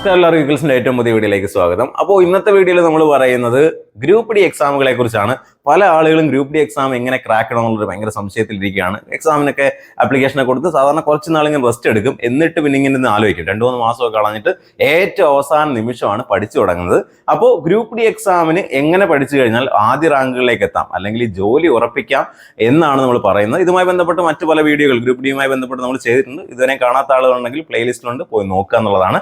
സ്കർലർ ഈഗിൾസിന്റെ ഏറ്റവും പുതിയ വീഡിയോയിലേക്ക് സ്വാഗതം. അപ്പോൾ ഇന്നത്തെ വീഡിയോയിൽ നമ്മൾ പറയുന്നത് ഗ്രൂപ്പ് ഡി എക്സാമുകളെ കുറിച്ചാണ്. പല ആളുകളും ഗ്രൂപ്പ് ഡി എക്സാം എങ്ങനെ ക്രാക്ക് എന്നുള്ളൊരു ഭയങ്കര സംശയത്തിലിരിക്കുകയാണ്. എക്സാമിനൊക്കെ ആപ്ലിക്കേഷനെ കൊടുത്ത് സാധാരണ കുറച്ച് നാളിങ്ങനെ റെസ്റ്റ് എടുക്കും. എന്നിട്ട് പിന്നെ ഇങ്ങനെ ആലോചിക്കും. രണ്ടു മൂന്ന് മാസമൊക്കെ കളഞ്ഞിട്ട് ഏറ്റവും അവസാന നിമിഷമാണ് പഠിച്ചു തുടങ്ങുന്നത്. അപ്പോൾ ഗ്രൂപ്പ് ഡി എക്സാമിന് എങ്ങനെ പഠിച്ചു കഴിഞ്ഞാൽ ആദ്യ റാങ്കുകളിലേക്ക് എത്താം അല്ലെങ്കിൽ ജോലി ഉറപ്പിക്കാം എന്നാണ് നമ്മൾ പറയുന്നത്. ഇതുമായി ബന്ധപ്പെട്ട് മറ്റു പല വീഡിയോകൾ ഗ്രൂപ്പ് ഡിയുമായി ബന്ധപ്പെട്ട് നമ്മൾ ചെയ്തിട്ടുണ്ട്. ഇതുവരെ കാണാത്ത ആളുകളുണ്ടെങ്കിൽ പ്ലേലിസ്റ്റിലുണ്ട് പോയി നോക്കുക എന്നുള്ളതാണ്.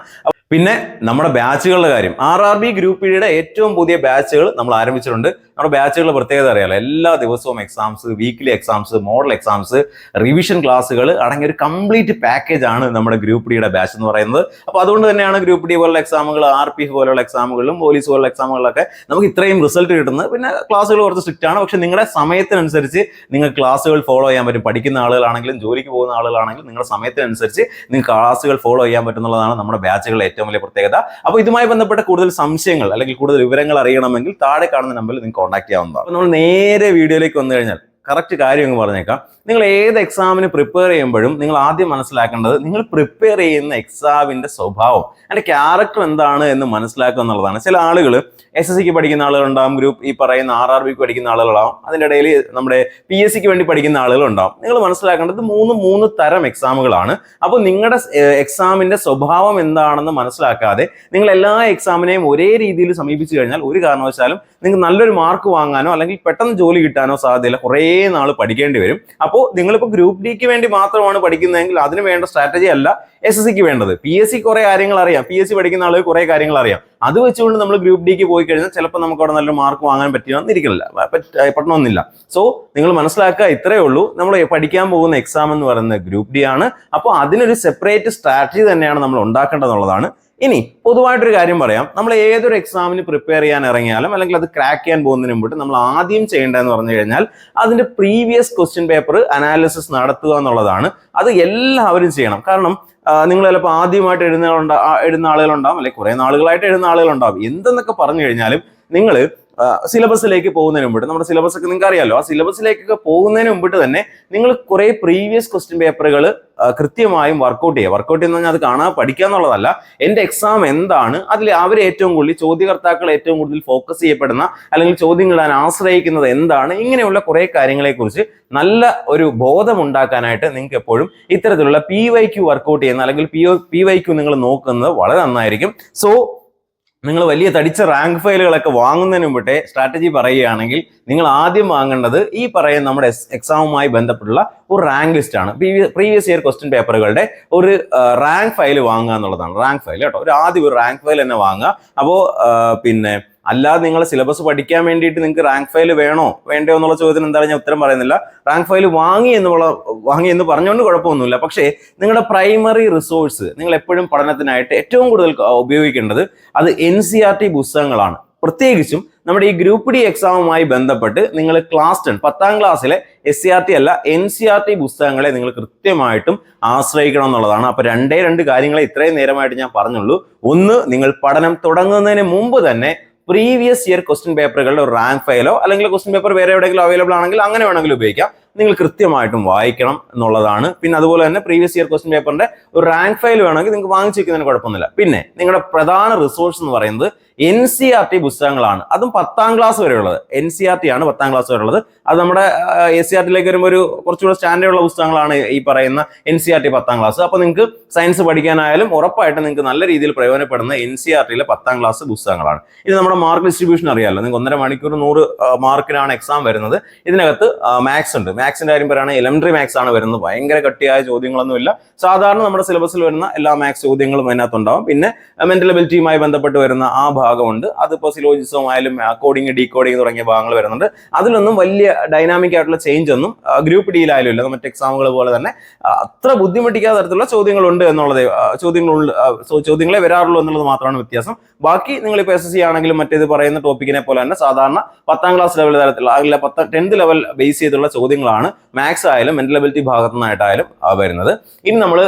പിന്നെ നമ്മുടെ ബാച്ചുകളുടെ കാര്യം. ആർ ആർ ബി ഗ്രൂപ്പ് ഇയുടെ ഏറ്റവും പുതിയ ബാച്ചുകൾ നമ്മൾ ആരംഭിച്ചിട്ടുണ്ട്. നമ്മുടെ ബാച്ചുകളുടെ പ്രത്യേകത അറിയാലോ. എല്ലാ ദിവസവും exams weekly exams model exams revision ക്ലാസ്സുകൾ അടങ്ങിയ ഒരു കംപ്ലീറ്റ് പാക്കേജ് ആണ് നമ്മുടെ ഗ്രൂപ്പ് ഡിയുടെ ബാച്ച് എന്ന് പറയുന്നത്. അപ്പോൾ അതുകൊണ്ട് തന്നെയാണ് ഗ്രൂപ്പ് ഡി പോലുള്ള എക്സാമുകൾ ആർ പി പോലുള്ള എക്സാമുകളിലും പോലീസ് പോലുള്ള എക്സാമുകളിലൊക്കെ നമുക്ക് ഇത്രയും റിസൾട്ട് കിട്ടുന്നത്. പിന്നെ ക്ലാസ്സുകൾ കുറച്ച് സ്ട്രിക്റ്റ് ആണ്. പക്ഷെ നിങ്ങളുടെ സമയത്തിനനുസരിച്ച് നിങ്ങൾ ക്ലാസ്സുകൾ ഫോളോ ചെയ്യാൻ പറ്റും. പഠിക്കുന്ന ആളുകളാണെങ്കിലും ജോലിക്ക് പോകുന്ന ആളുകളാണെങ്കിലും നിങ്ങളുടെ സമയത്തിനനുസരിച്ച് നിങ്ങൾക്ക് ക്ലാസ്സുകൾ ഫോളോ ചെയ്യാൻ പറ്റുന്നുള്ളതാണ് നമ്മുടെ ബാച്ചുകളുടെ ഏറ്റവും വലിയ പ്രത്യേകത. അപ്പോൾ ഇതുമായി ബന്ധപ്പെട്ട കൂടുതൽ സംശയങ്ങൾ അല്ലെങ്കിൽ കൂടുതൽ വിവരങ്ങൾ അറിയണമെങ്കിൽ താഴെ കാണുന്ന നമ്പറിൽ നിങ്ങൾക്ക് കോൺടാക്ട് ചെയ്യാവുന്നതാണ്. നമ്മൾ നേരെ വീഡിയോയിലേക്ക് വന്നു കഴിഞ്ഞാൽ കറക്റ്റ് കാര്യം അങ്ങ് പറഞ്ഞേക്കാം. നിങ്ങൾ ഏത് എക്സാമിന് പ്രിപ്പയർ ചെയ്യുമ്പോഴും നിങ്ങൾ ആദ്യം മനസ്സിലാക്കേണ്ടത് നിങ്ങൾ പ്രിപ്പയർ ചെയ്യുന്ന എക്സാമിന്റെ സ്വഭാവം അതിന്റെ ക്യാരക്ടർ എന്താണ് എന്ന് മനസ്സിലാക്കുക എന്നുള്ളതാണ്. ചില ആളുകൾ എസ് എസ് സിക്ക് പഠിക്കുന്ന ആളുകളുണ്ടാവും ഗ്രൂപ്പ് ഈ പറയുന്ന ആർ ആർ ബിക്ക് പഠിക്കുന്ന ആളുകളാവും അതിന്റെ ഇടയിൽ നമ്മുടെ പി എസ് സിക്ക് വേണ്ടി പഠിക്കുന്ന ആളുകളുണ്ടാവും. നിങ്ങൾ മനസ്സിലാക്കേണ്ടത് മൂന്ന് മൂന്ന് തരം എക്സാമുകളാണ് അപ്പോൾ നിങ്ങളുടെ എക്സാമിന്റെ സ്വഭാവം എന്താണെന്ന് മനസ്സിലാക്കാതെ നിങ്ങൾ എല്ലാ എക്സാമിനെയും ഒരേ രീതിയിൽ സമീപിച്ചു കഴിഞ്ഞാൽ ഒരു കാരണവശാലും നിങ്ങൾക്ക് നല്ലൊരു മാർക്ക് വാങ്ങാനോ അല്ലെങ്കിൽ പെട്ടെന്ന് ജോലി കിട്ടാനോ സാധ്യതയില്ല. കുറേ നാൾ പഠിക്കേണ്ടി വരും. അപ്പോൾ നിങ്ങളിപ്പോൾ ഗ്രൂപ്പ് ഡിക്ക് വേണ്ടി മാത്രമാണ് പഠിക്കുന്നതെങ്കിൽ അതിന് വേണ്ട സ്ട്രാറ്റജി അല്ല എസ് എസ് സിക്ക് വേണ്ടത്. പി എസ് സി കുറെ കാര്യങ്ങൾ അറിയാം. പി എസ് സി പഠിക്കുന്ന ആളുകൾ കുറെ കാര്യങ്ങൾ അറിയാം. അത് വെച്ചുകൊണ്ട് നമ്മൾ ഗ്രൂപ്പ് ഡിക്ക് പോയി കഴിഞ്ഞാൽ ചിലപ്പോൾ നമുക്ക് അവിടെ നല്ലൊരു മാർക്ക് വാങ്ങാൻ പറ്റിയെന്നിരിക്കില്ല പറ്റണമെന്നില്ല സോ നിങ്ങൾ മനസ്സിലാക്കുക ഇത്രയേ ഉള്ളൂ. നമ്മൾ പഠിക്കാൻ പോകുന്ന എക്സാം എന്ന് പറയുന്നത് ഗ്രൂപ്പ് ഡി ആണ്. അപ്പോൾ അതിനൊരു സെപ്പറേറ്റ് സ്ട്രാറ്റജി തന്നെയാണ് നമ്മൾ ഉണ്ടാക്കേണ്ടതെന്നുള്ളതാണ്. ഇനി പൊതുവായിട്ടൊരു കാര്യം പറയാം. നമ്മൾ ഏതൊരു എക്സാമിന് പ്രിപ്പയർ ചെയ്യാൻ ഇറങ്ങിയാലും അല്ലെങ്കിൽ അത് ക്രാക്ക് ചെയ്യാൻ പോകുന്നതിന് മുമ്പ് നമ്മൾ ആദ്യം ചെയ്യേണ്ടതെന്ന് പറഞ്ഞു കഴിഞ്ഞാൽ അതിന്റെ പ്രീവിയസ് ക്വസ്റ്റ്യൻ പേപ്പർ അനാലിസിസ് നടത്തുക എന്നുള്ളതാണ്. അത് എല്ലാവരും ചെയ്യണം. കാരണം നിങ്ങൾ ചിലപ്പോൾ ആദ്യമായിട്ട് എഴുതുന്ന എഴുതുന്ന ആളുകളുണ്ടാവും അല്ലെങ്കിൽ കുറേ നാളുകളായിട്ട് എഴുതുന്ന ആളുകളുണ്ടാവും. എന്തെന്നൊക്കെ പറഞ്ഞു കഴിഞ്ഞാലും നിങ്ങൾ സിലബസിലേക്ക് പോകുന്നതിന് മുമ്പിട്ട് നമ്മുടെ സിലബസ് ഒക്കെ നിങ്ങൾക്ക് അറിയാലോ ആ സിലബസിലേക്കൊക്കെ പോകുന്നതിന് മുമ്പിട്ട് തന്നെ നിങ്ങൾ കുറേ പ്രീവിയസ് ക്വസ്റ്റ്യൻ പേപ്പറുകൾ കൃത്യമായും വർക്കൗട്ട് ചെയ്യുക. വർക്കൗട്ട് ചെയ്യുന്ന പറഞ്ഞാൽ അത് കാണാൻ പഠിക്കുക എന്നുള്ളതല്ല എന്റെ എക്സാം എന്താണ് അതിൽ അവർ ഏറ്റവും കൂടുതൽ ചോദ്യകർത്താക്കൾ ഏറ്റവും കൂടുതൽ ഫോക്കസ് ചെയ്യപ്പെടുന്ന അല്ലെങ്കിൽ ചോദ്യങ്ങൾ ഇടാൻ ആശ്രയിക്കുന്നത് എന്താണ് ഇങ്ങനെയുള്ള കുറേ കാര്യങ്ങളെക്കുറിച്ച് നല്ല ഒരു ബോധം ഉണ്ടാക്കാനായിട്ട് നിങ്ങൾക്ക് എപ്പോഴും ഇത്തരത്തിലുള്ള പി വൈ ക്യു വർക്കൗട്ട് ചെയ്യുന്ന അല്ലെങ്കിൽ പി പി വൈ ക്യു നിങ്ങൾ നോക്കുന്നത് വളരെ നന്നായിരിക്കും. സോ നിങ്ങൾ വലിയ തടിച്ച റാങ്ക് ഫയലുകളൊക്കെ വാങ്ങുന്നതിന് മുമ്പേ സ്ട്രാറ്റജി പറയുകയാണെങ്കിൽ നിങ്ങൾ ആദ്യം വാങ്ങേണ്ടത് ഈ പറയുന്ന നമ്മുടെ എക്സാമുമായി ബന്ധപ്പെട്ടുള്ള ഒരു റാങ്ക് ലിസ്റ്റ് ആണ്. പ്രീവിയസ് ഇയർ ക്വസ്റ്റ്യൻ പേപ്പറുകളുടെ ഒരു റാങ്ക് ഫയൽ വാങ്ങുക എന്നുള്ളതാണ്. റാങ്ക് ഫയൽ കേട്ടോ. ഒരു ആദ്യം ഒരു റാങ്ക് ഫയൽ തന്നെ വാങ്ങുക. അപ്പോൾ പിന്നെ അല്ലാതെ നിങ്ങൾ സിലബസ് പഠിക്കാൻ വേണ്ടിയിട്ട് നിങ്ങൾക്ക് റാങ്ക് ഫയൽ വേണോ? വേണ്ടോ എന്നുള്ള ചോദ്യത്തിന് എന്താ ഞാൻ ഉത്തരം പറയുന്നില്ല. റാങ്ക് ഫയൽ വാങ്ങി എന്നുള്ള വാങ്ങി എന്ന് പറഞ്ഞുകൊണ്ട് കുഴപ്പമൊന്നുമില്ല. പക്ഷേ നിങ്ങളുടെ പ്രൈമറി റിസോഴ്സ് നിങ്ങൾ എപ്പോഴും പഠനത്തിനായിട്ട് ഏറ്റവും കൂടുതൽ ഉപയോഗിക്കേണ്ടത് അത് എൻ സി ആർ ടി പുസ്തകങ്ങളാണ്. പ്രത്യേകിച്ചും നമ്മുടെ ഈ ഗ്രൂപ്പ് ഡി എക്സാമുമായി ബന്ധപ്പെട്ട് നിങ്ങൾ ക്ലാസ് ടെൻ പത്താം ക്ലാസ്സിലെ എസ് സി ആർ ടി അല്ല എൻ സി ആർ ടി പുസ്തകങ്ങളെ നിങ്ങൾ കൃത്യമായിട്ടും ആശ്രയിക്കണം എന്നുള്ളതാണ്. അപ്പൊ രണ്ടേ രണ്ട് കാര്യങ്ങളെ ഇത്രയും നേരമായിട്ട് ഞാൻ പറഞ്ഞുള്ളൂ. ഒന്ന് നിങ്ങൾ പഠനം തുടങ്ങുന്നതിന് മുമ്പ് തന്നെ പ്രീവിയസ് ഇയർ ക്വസ്റ്റ്യൻ പേപ്പറുകളുടെ റാങ്ക് ഫയലോ അല്ലെങ്കിൽ ക്വസ്റ്റ്യൻ പേപ്പർ വേറെ എവിടെയെങ്കിലും അവൈലബിൾ ആണെങ്കിൽ അങ്ങനെ വേണമെങ്കിൽ ഉപയോഗിക്കാം. നിങ്ങൾ കൃത്യമായിട്ടും വായിക്കണം എന്നുള്ളതാണ്. പിന്നെ അതുപോലെ തന്നെ പ്രീവിയസ് ഇയർ ക്വസ്റ്റ്യൻ പേപ്പറിന്റെ ഒരു റാങ്ക് ഫയൽ വേണമെങ്കിൽ നിങ്ങൾക്ക് വാങ്ങിച്ചു വെക്കുന്നതിന് കുഴപ്പമൊന്നുമില്ല. പിന്നെ നിങ്ങളുടെ പ്രധാന റിസോഴ്സ് എന്ന് പറയുന്നത് എൻ സി ആർ ടി പുസ്തകങ്ങളാണ്. അതും പത്താം ക്ലാസ് വരെയുള്ളത്. എൻ സി ആർ ടി ആണ് പത്താം ക്ലാസ് വരെയുള്ളത്. അത് നമ്മുടെ എസ് സി ആർ ടിയിലേക്ക് വരുമ്പോൾ ഒരു കുറച്ചുകൂടെ സ്റ്റാൻഡേർഡ് ഉള്ള പുസ്തകങ്ങളാണ് ഈ പറയുന്ന എൻ സി ആർ ടി പത്താം ക്ലാസ് അപ്പോൾ നിങ്ങൾക്ക് സയൻസ് പഠിക്കാനായാലും ഉറപ്പായിട്ട് നിങ്ങൾക്ക് നല്ല രീതിയിൽ പ്രയോജനപ്പെടുന്ന എൻ സി ആർ ടിയിലെ പത്താം ക്ലാസ് പുസ്തകങ്ങളാണ്. ഇത് നമ്മുടെ മാർക്ക് ഡിസ്ട്രിബ്യൂഷൻ അറിയാമല്ലോ നിങ്ങൾക്ക് ഒന്നര മണിക്കൂർ നൂറ് മാർക്കിനാണ് എക്സാം വരുന്നത്. ഇതിനകത്ത് മാത്സ് ഉണ്ട്. മാത്സിന്റെ കാര്യം പറയുകയാണെങ്കിൽ എലമെന്ററി മാത്സ് ആണ് വരുന്നത്. ഭയങ്കര കട്ടിയായ ചോദ്യങ്ങളൊന്നുമില്ല. സാധാരണ നമ്മുടെ സിലബസിൽ വരുന്ന എല്ലാ മാത്സ് ചോദ്യങ്ങളും അതിനകത്തുണ്ടാവും. പിന്നെ മെന്റൽ എബിലിറ്റിയുമായി ബന്ധപ്പെട്ട് വരുന്ന ആ ഭാഗമുണ്ട്. അതിപ്പോൾ സിലോജിസം ആയാലും കോഡിങ് ഡീകോഡിങ് തുടങ്ങിയ ഭാഗങ്ങൾ വരുന്നുണ്ട്. അതിലൊന്നും വലിയ ഡൈനാമിക് ആയിട്ടുള്ള ചേഞ്ച് ഒന്നും ഗ്രൂപ്പ് ഡിയിലായാലും ഇല്ല. മറ്റ് എക്സാമുകൾ പോലെ തന്നെ അത്ര ബുദ്ധിമുട്ടിക്കാത്ത തരത്തിലുള്ള ചോദ്യങ്ങളുണ്ട് എന്നുള്ളത് ചോദ്യങ്ങളുള്ള ചോദ്യങ്ങളെ വരാറുള്ളൂ എന്നുള്ളത് മാത്രമാണ് വ്യത്യാസം. ബാക്കി നിങ്ങളിപ്പോൾ എസ് എസ് സി ആണെങ്കിലും മറ്റേത് പറയുന്ന ടോപ്പിക്കിനെ പോലെ തന്നെ സാധാരണ പത്താം ക്ലാസ് ലെവൽ തരത്തിലുള്ള അല്ല പത്ത് ടെൻത്ത് ലെവൽ ബേസ് ചെയ്തുള്ള ചോദ്യങ്ങളാണ് മാത്സ് ആയാലും മെന്റൽ എബിലിറ്റി ഭാഗത്തു നിന്നായിട്ടായാലും വരുന്നത്. ഇനി നമ്മൾ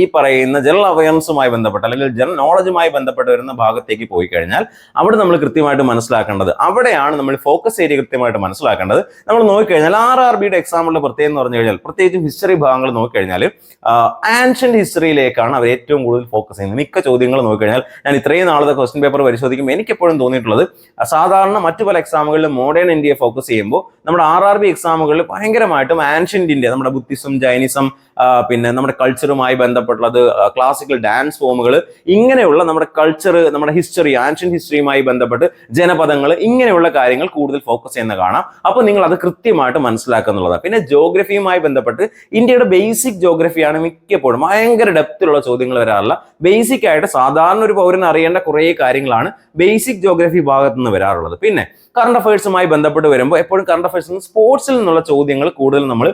ഈ പറയുന്ന ജനറൽ അവയർനെസ്സുമായി ബന്ധപ്പെട്ട് അല്ലെങ്കിൽ ജനറൽ നോളജുമായി ബന്ധപ്പെട്ട് വരുന്ന ഭാഗത്തേക്ക് പോയി കഴിഞ്ഞാൽ അവിടെ നമ്മൾ കൃത്യമായിട്ട് മനസ്സിലാക്കേണ്ടത് അവിടെയാണ് നമ്മൾ ഫോക്കസ് ഏരിയ കൃത്യമായിട്ട് മനസ്സിലാക്കേണ്ടത്. നമ്മൾ നോക്കിക്കഴിഞ്ഞാൽ ആർ ആർ ബിയുടെ എക്സാമ്പിളിന്റെ പ്രത്യേകം എന്ന് പറഞ്ഞു കഴിഞ്ഞാൽ പ്രത്യേകിച്ചും ഹിസ്റ്ററി ഭാഗങ്ങൾ നോക്കിക്കഴിഞ്ഞാൽ ആൻഷ്യന്റ് ഹിസ്റ്ററിയിലേക്കാണ് അവർ ഏറ്റവും കൂടുതൽ ഫോക്കസ് ചെയ്യുന്നത്. മിക്ക ചോദ്യങ്ങൾ നോക്കിക്കഴിഞ്ഞാൽ ഞാൻ ഇത്രയും നാളത്തെ ക്വസ്റ്റ്യൻ പേപ്പർ പരിശോധിക്കുമ്പോൾ എനിക്ക് എപ്പോഴും തോന്നിയിട്ടുള്ളത് സാധാരണ മറ്റു പല എക്സാമുകളിലും മോഡേൺ ഇന്ത്യയെ ഫോക്കസ് ചെയ്യുമ്പോൾ നമ്മുടെ ആർ ആർ ബി എക്സാമുകളിൽ ഭയങ്കരമായിട്ടും ആൻഷ്യന്റ് ഇന്ത്യ നമ്മുടെ ബുദ്ധിസം ജൈനിസം പിന്നെ നമ്മുടെ കൾച്ചറുമായി ബന്ധപ്പെട്ടുള്ളത് ക്ലാസിക്കൽ ഡാൻസ് ഫോമുകൾ ഇങ്ങനെയുള്ള നമ്മുടെ കൾച്ചർ നമ്മുടെ ഹിസ്റ്ററി ആൻഷ്യൻ ഹിസ്റ്ററിയുമായി ബന്ധപ്പെട്ട് ജനപദങ്ങൾ ഇങ്ങനെയുള്ള കാര്യങ്ങൾ കൂടുതൽ ഫോക്കസ് ചെയ്യുന്ന കാണാം. അപ്പോൾ നിങ്ങൾ അത് കൃത്യമായിട്ട് മനസ്സിലാക്കുന്നുള്ളതാണ് പിന്നെ ജോഗ്രഫിയുമായി ബന്ധപ്പെട്ട് ഇന്ത്യയുടെ ബേസിക് ജോഗ്രഫിയാണ് മിക്കപ്പോഴും ഭയങ്കര ഡെപ്തിലുള്ള ചോദ്യങ്ങൾ വരാറില്ല. ബേസിക് ആയിട്ട് സാധാരണ ഒരു പൗരൻ അറിയേണ്ട കുറേ കാര്യങ്ങളാണ് ബേസിക് ജോഗ്രഫി ഭാഗത്ത് നിന്ന് വരാറുള്ളത്. പിന്നെ കറണ്ട് അഫയേഴ്സുമായി ബന്ധപ്പെട്ട് വരുമ്പോൾ എപ്പോഴും കറണ്ട് അഫയേഴ്സ് സ്പോർട്സിൽ നിന്നുള്ള ചോദ്യങ്ങൾ കൂടുതൽ നമ്മൾ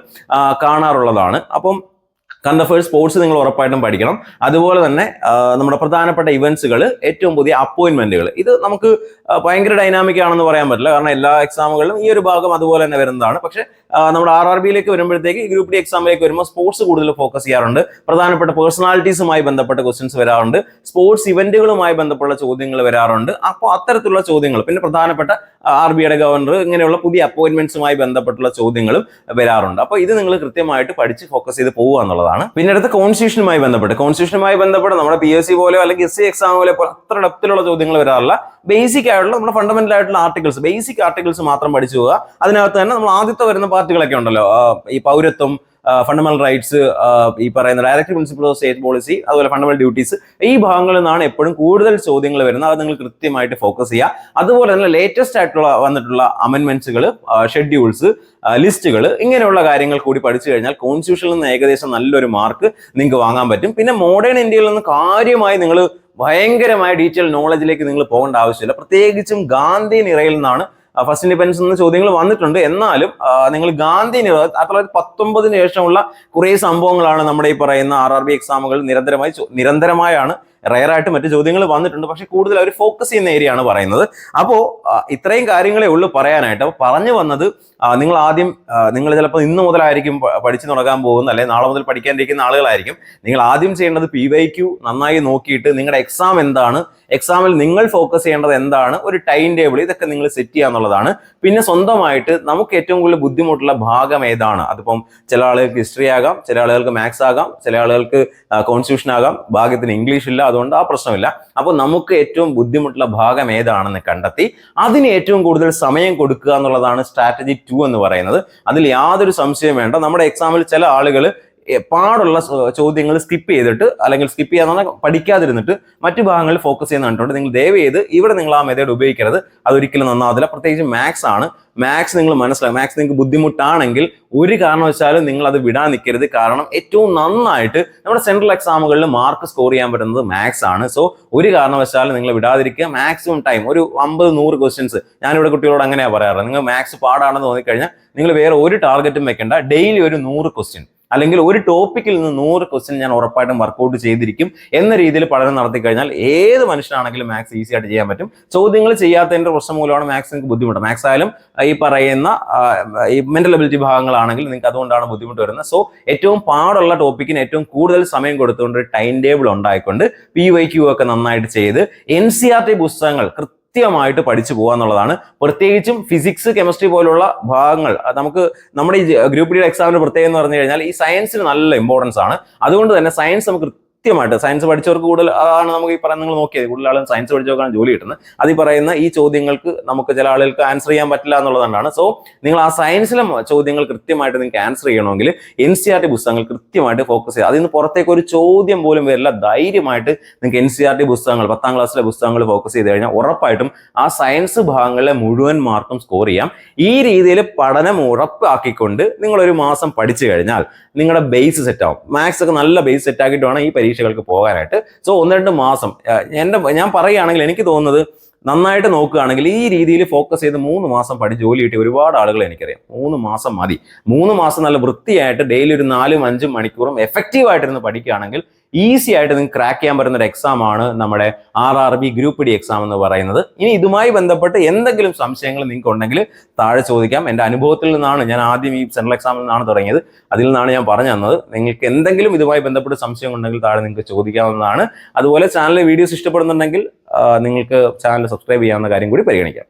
കാണാറുള്ളതാണ്. അപ്പം കറണ്ട് അഫയേഴ്സ് സ്പോർട്സ് നിങ്ങൾ ഉറപ്പായിട്ടും പഠിക്കണം. അതുപോലെ തന്നെ നമ്മുടെ പ്രധാനപ്പെട്ട ഇവന്റ്സുകൾ ഏറ്റവും പുതിയ അപ്പോയിന്റ്മെന്റുകൾ ഇത് നമുക്ക് ഭയങ്കര ഡൈനാമിക് ആണെന്ന് പറയാൻ പറ്റില്ല. കാരണം എല്ലാ എക്സാമുകളിലും ഈ ഒരു ഭാഗം അതുപോലെ തന്നെ വരുന്നതാണ്. പക്ഷേ നമ്മുടെ ആർ ആർ ബിയിലേക്ക് വരുമ്പോഴത്തേക്ക് ഗ്രൂപ്പ് ഡി എക്സാമിലേക്ക് വരുമ്പോൾ സ്പോർട്സ് കൂടുതൽ ഫോക്കസ് ചെയ്യാറുണ്ട്. പ്രധാനപ്പെട്ട പേഴ്സണാലിറ്റീസുമായി ബന്ധപ്പെട്ട ക്വസ്റ്റ്യൻസ് വരാറുണ്ട്. സ്പോർട്സ് ഇവന്റുകളുമായി ബന്ധപ്പെട്ട ചോദ്യങ്ങൾ വരാറുണ്ട്. അപ്പോൾ അത്തരത്തിലുള്ള ചോദ്യങ്ങൾ പിന്നെ പ്രധാനപ്പെട്ട ആർ ബിയുടെ ഗവർണർ ഇങ്ങനെയുള്ള പുതിയ അപ്പോയിന്റ്മെന്റ്സുമായി ബന്ധപ്പെട്ടുള്ള ചോദ്യങ്ങളും വരാറുണ്ട്. അപ്പോൾ ഇത് നിങ്ങൾ കൃത്യമായിട്ട് പഠിച്ച് ഫോക്കസ് ചെയ്ത് പോകുക എന്നുള്ളതാണ്. പിന്നെ അടുത്ത കോൺസ്റ്റിറ്റ്യൂഷനുമായി ബന്ധപ്പെട്ട്. കോൺസ്റ്റിറ്റ്യൂഷനുമായി ബന്ധപ്പെട്ട് നമ്മുടെ പി എസ് സി പോലെയോ അല്ലെങ്കിൽ എസ് സി എക്സാം പോലെ അത്ര ഡെപ്തിലുള്ള ചോദ്യങ്ങൾ വരാറില്ല. ബേസിക് ആയിട്ടുള്ള നമ്മുടെ ഫണ്ടമെന്റൽ ആയിട്ടുള്ള ആർട്ടിക്കിൾസ് ബേസിക് ആർട്ടിക്കിൾസ് മാത്രം പഠിച്ചു പോവുക. അതിനകത്ത് തന്നെ നമ്മൾ ആദ്യത്തെ വരുന്ന പാർട്ടികളൊക്കെ ഉണ്ടല്ലോ. ഈ പൗരത്വം ഫണ്ടമെന്റൽ റൈറ്റ്സ് ഈ പറയുന്ന director principle of state policy അതുപോലെ ഫണ്ടമെന്റൽ ഡ്യൂട്ടീസ് ഈ ഭാഗങ്ങളിൽ നിന്നാണ് എപ്പോഴും കൂടുതൽ ചോദ്യങ്ങൾ വരുന്നത്. അത് നിങ്ങൾ കൃത്യമായിട്ട് ഫോക്കസ് ചെയ്യുക. അതുപോലെ തന്നെ ലേറ്റസ്റ്റ് ആയിട്ടുള്ള വന്നിട്ടുള്ള അമെന്റ്മെന്റ്സുകൾ ഷെഡ്യൂൾസ് ലിസ്റ്റുകൾ ഇങ്ങനെയുള്ള കാര്യങ്ങൾ കൂടി പഠിച്ചു കഴിഞ്ഞാൽ കോൺസ്റ്റിറ്റ്യൂഷനിൽ നിന്ന് ഏകദേശം നല്ലൊരു മാർക്ക് നിങ്ങൾക്ക് വാങ്ങാൻ പറ്റും. പിന്നെ മോഡേൺ ഇന്ത്യയിൽ നിന്ന് കാര്യമായി നിങ്ങൾ ഭയങ്കരമായ ഡീറ്റെയിൽ നോളജിലേക്ക് നിങ്ങൾ പോകേണ്ട ആവശ്യമില്ല. പ്രത്യേകിച്ചും ഗാന്ധി നിറയിൽ നിന്നാണ് ഫസ്റ്റ് ഇൻഡിപെൻഡൻസ് എന്ന ചോദ്യങ്ങൾ വന്നിട്ടുണ്ട്. എന്നാലും നിങ്ങൾ ഗാന്ധി നിറ ആയിരത്തി തൊള്ളായിരത്തി പത്തൊമ്പതിന് ശേഷമുള്ള കുറേ സംഭവങ്ങളാണ് നമ്മുടെ ഈ പറയുന്ന ആർ ആർ ബി എക്സാമുകൾ നിരന്തരമായി നിരന്തരമായാണ് റയറായിട്ട് മറ്റു ചോദ്യങ്ങൾ വന്നിട്ടുണ്ട്. പക്ഷെ കൂടുതൽ അവർ ഫോക്കസ് ചെയ്യുന്ന ഏരിയ ആണ് പറയുന്നത്. അപ്പോൾ ഇത്രയും കാര്യങ്ങളെ ഉള്ളൂ പറയാനായിട്ട്. അപ്പോൾ പറഞ്ഞു വന്നത് നിങ്ങൾ ആദ്യം നിങ്ങൾ ചിലപ്പോൾ ഇന്ന് മുതലായിരിക്കും പഠിച്ചു തുടങ്ങാൻ പോകുന്ന അല്ലെങ്കിൽ നാളെ മുതൽ പഠിക്കാനിരിക്കുന്ന ആളുകളായിരിക്കും. നിങ്ങൾ ആദ്യം ചെയ്യേണ്ടത് പി വൈ ക്യു നന്നായി നോക്കിയിട്ട് നിങ്ങളുടെ എക്സാം എന്താണ് എക്സാമിൽ നിങ്ങൾ ഫോക്കസ് ചെയ്യേണ്ടത് എന്താണ് ഒരു ടൈം ടേബിൾ ഇതൊക്കെ നിങ്ങൾ സെറ്റ് ചെയ്യുക എന്നുള്ളതാണ്. പിന്നെ സ്വന്തമായിട്ട് നമുക്ക് ഏറ്റവും കൂടുതൽ ബുദ്ധിമുട്ടുള്ള ഭാഗം ഏതാണ്? അതിപ്പം ചില ആളുകൾക്ക് ഹിസ്റ്ററി ആകാം ചില ആളുകൾക്ക് മാത്സ് ആകാം ചില ആളുകൾക്ക് കോൺസ്റ്റിറ്റ്യൂഷൻ ആകാം ഭാഗ്യത്തിന് ഇംഗ്ലീഷ് ഇല്ല അതുകൊണ്ട് ആ പ്രശ്നമില്ല. അപ്പോൾ നമുക്ക് ഏറ്റവും ബുദ്ധിമുട്ടുള്ള ഭാഗം ഏതാണെന്ന് കണ്ടെത്തി അതിന് ഏറ്റവും കൂടുതൽ സമയം കൊടുക്കുക എന്നുള്ളതാണ് സ്ട്രാറ്റജി ടു എന്ന് പറയുന്നത്. അതിൽ യാതൊരു സംശയം വേണ്ട. നമ്മുടെ എക്സാമിൽ ചില ആളുകൾ പാടുള്ള ചോദ്യങ്ങൾ സ്കിപ്പ് ചെയ്തിട്ട് അല്ലെങ്കിൽ സ്കിപ്പ് ചെയ്യാന്ന് പഠിക്കാതിരുന്നിട്ട് മറ്റു ഭാഗങ്ങളിൽ ഫോക്കസ് ചെയ്യുന്ന കണ്ടിട്ടുണ്ട്. നിങ്ങൾ ദയവ് ചെയ്ത് ഇവിടെ നിങ്ങൾ ആ മെത്തേഡ് ഉപയോഗിക്കരുത്. അതൊരിക്കലും നന്നാവത്തില്ല. പ്രത്യേകിച്ച് മാത്സ് ആണ്. മാത്സ് നിങ്ങൾ മനസ്സിലാക്കും മാത്സ് നിങ്ങൾക്ക് ബുദ്ധിമുട്ടാണെങ്കിൽ ഒരു കാരണവശാലും നിങ്ങൾ അത് വിടാൻ നിൽക്കരുത്. കാരണം ഏറ്റവും നന്നായിട്ട് നമ്മുടെ സെൻട്രൽ എക്സാമുകളിൽ മാർക്ക് സ്കോർ ചെയ്യാൻ പറ്റുന്നത് മാത്സ് ആണ്. സോ ഒരു കാരണവശാലും നിങ്ങൾ വിടാതിരിക്കുക. മാക്സിമം ടൈം ഒരു അമ്പത് നൂറ് ക്വസ്റ്റ്യൻസ് ഞാനിവിടെ കുട്ടികളോട് അങ്ങനെയാണ് പറയാറ്. നിങ്ങൾ മാത്സ് പാടാണെന്ന് തോന്നിക്കഴിഞ്ഞാൽ നിങ്ങൾ വേറെ ഒരു ടാർഗറ്റും വെക്കേണ്ട. ഡെയിലി ഒരു നൂറ് ക്വസ്റ്റ്യൻ അല്ലെങ്കിൽ ഒരു ടോപ്പിക്കിൽ നിന്ന് നൂറ് ക്വസ്റ്റ്യൻ ഞാൻ ഉറപ്പായിട്ടും വർക്കൗട്ട് ചെയ്തിരിക്കും എന്ന രീതിയിൽ പഠനം നടത്തി കഴിഞ്ഞാൽ ഏത് മനുഷ്യനാണെങ്കിലും മാത്സ് ഈസി ആയിട്ട് ചെയ്യാൻ പറ്റും. ചോദ്യങ്ങൾ ചെയ്യാത്തതിന്റെ പ്രശ്നം മൂലമാണ് മാത്സ് നിങ്ങൾക്ക് ബുദ്ധിമുട്ട്. മാത്സ് ആയാലും ഈ പറയുന്ന ഈ മെന്റൽ എബിലിറ്റി ഭാഗങ്ങളാണെങ്കിൽ നിങ്ങൾക്ക് അതുകൊണ്ടാണ് ബുദ്ധിമുട്ട് വരുന്നത്. സോ ഏറ്റവും പാടുള്ള ടോപ്പിക്കിന് ഏറ്റവും കൂടുതൽ സമയം കൊടുത്തുകൊണ്ട് ഒരു ടൈം ടേബിൾ ഉണ്ടായിക്കൊണ്ട് പി വൈ ക്യു ഒക്കെ നന്നായിട്ട് ചെയ്ത് എൻ സി ആർ ടി പുസ്തകങ്ങൾ കൃത്യമായിട്ട് പഠിച്ചു പോകുക എന്നുള്ളതാണ് പ്രത്യേകിച്ചും ഫിസിക്സ് കെമിസ്ട്രി പോലുള്ള ഭാഗങ്ങൾ. നമുക്ക് നമ്മുടെ ഈ ഗ്രൂപ്പ് ഡി എക്സാമിന് പ്രത്യേകം എന്ന് പറഞ്ഞു കഴിഞ്ഞാൽ ഈ സയൻസിന് നല്ല ഇമ്പോർട്ടൻസ് ആണ്. അതുകൊണ്ട് തന്നെ സയൻസ് നമുക്ക് കൃത്യമായിട്ട് സയൻസ് പഠിച്ചവർക്ക് കൂടുതൽ ആണ് നമുക്ക് ഈ പറയുന്ന നിങ്ങൾ നോക്കിയത്. കൂടുതൽ ആളും സയൻസ് പഠിച്ചവർക്കാണ് ജോലി കിട്ടുന്നത്. അത് ഈ പറയുന്ന ഈ ചോദ്യങ്ങൾക്ക് നമുക്ക് ചില ആളുകൾക്ക് ആൻസർ ചെയ്യാൻ പറ്റില്ല എന്നുള്ളതാണ് സോ നിങ്ങൾ ആ സയൻസിലെ ചോദ്യങ്ങൾ കൃത്യമായിട്ട് നിങ്ങൾക്ക് ആൻസർ ചെയ്യണമെങ്കിൽ എൻ സി ആർ ടി പുസ്തകങ്ങൾ കൃത്യമായിട്ട് ഫോക്കസ് ചെയ്യുക. അതിൽ നിന്ന് പുറത്തേക്ക് ഒരു ചോദ്യം പോലും വരില്ല. ധൈര്യമായിട്ട് നിങ്ങൾക്ക് എൻ സി ആർ ടി പുസ്തകങ്ങൾ പത്താം ക്ലാസ്സിലെ പുസ്തകങ്ങൾ ഫോക്കസ് ചെയ്ത് കഴിഞ്ഞാൽ ഉറപ്പായിട്ടും ആ സയൻസ് ഭാഗങ്ങളിലെ മുഴുവൻ മാർക്കും സ്കോർ ചെയ്യാം. ഈ രീതിയിൽ പഠനം ഉറപ്പാക്കിക്കൊണ്ട് നിങ്ങൾ ഒരു മാസം പഠിച്ചു കഴിഞ്ഞാൽ നിങ്ങളുടെ ബേസ് സെറ്റ് ആവും. മാത്സ് ഒക്കെ നല്ല ബേസ് സെറ്റ് ആക്കിയിട്ട് വേണം ഈ പരീക്ഷകൾക്ക് പോകാനായിട്ട്. സോ ഒന്ന് രണ്ട് മാസം. എന്റെ ഞാൻ പറയുകയാണെങ്കിൽ എനിക്ക് തോന്നുന്നത് നന്നായിട്ട് നോക്കുകയാണെങ്കിൽ ഈ രീതിയിൽ ഫോക്കസ് ചെയ്ത് മൂന്ന് മാസം പഠി ജോലി കിട്ടിയ ഒരുപാട് ആളുകൾ എനിക്കറിയാം. മൂന്ന് മാസം മതി. മൂന്ന് മാസം നല്ല വൃത്തിയായിട്ട് ഡെയിലി ഒരു നാലും അഞ്ചും മണിക്കൂറും എഫക്റ്റീവ് ആയിട്ടിരുന്ന് പഠിക്കുകയാണെങ്കിൽ ഈസി ആയിട്ട് നിങ്ങൾക്ക് ക്രാക്ക് ചെയ്യാൻ പറ്റുന്ന ഒരു എക്സാം ആണ് നമ്മുടെ R R B group D exam എന്ന് പറയുന്നത്. ഇനി ഇതുമായി ബന്ധപ്പെട്ട് എന്തെങ്കിലും സംശയങ്ങൾ നിങ്ങൾക്ക് ഉണ്ടെങ്കിൽ താഴെ ചോദിക്കാം. എന്റെ അനുഭവത്തിൽ നിന്നാണ് ഞാൻ ആദ്യം ഈ സെൻട്രൽ എക്സാമിൽ നിന്നാണ് തുടങ്ങിയത്. അതിൽ നിന്നാണ് ഞാൻ പറഞ്ഞു തന്നത്. നിങ്ങൾക്ക് എന്തെങ്കിലും ഇതുമായി ബന്ധപ്പെട്ട് സംശയം ഉണ്ടെങ്കിൽ താഴെ നിങ്ങൾക്ക് ചോദിക്കാവുന്നതാണ്. അതുപോലെ ചാനലിലെ വീഡിയോസ് ഇഷ്ടപ്പെടുന്നുണ്ടെങ്കിൽ നിങ്ങൾക്ക് ചാനൽ സബ്സ്ക്രൈബ് ചെയ്യാവുന്ന കാര്യം കൂടി പരിഗണിക്കാം.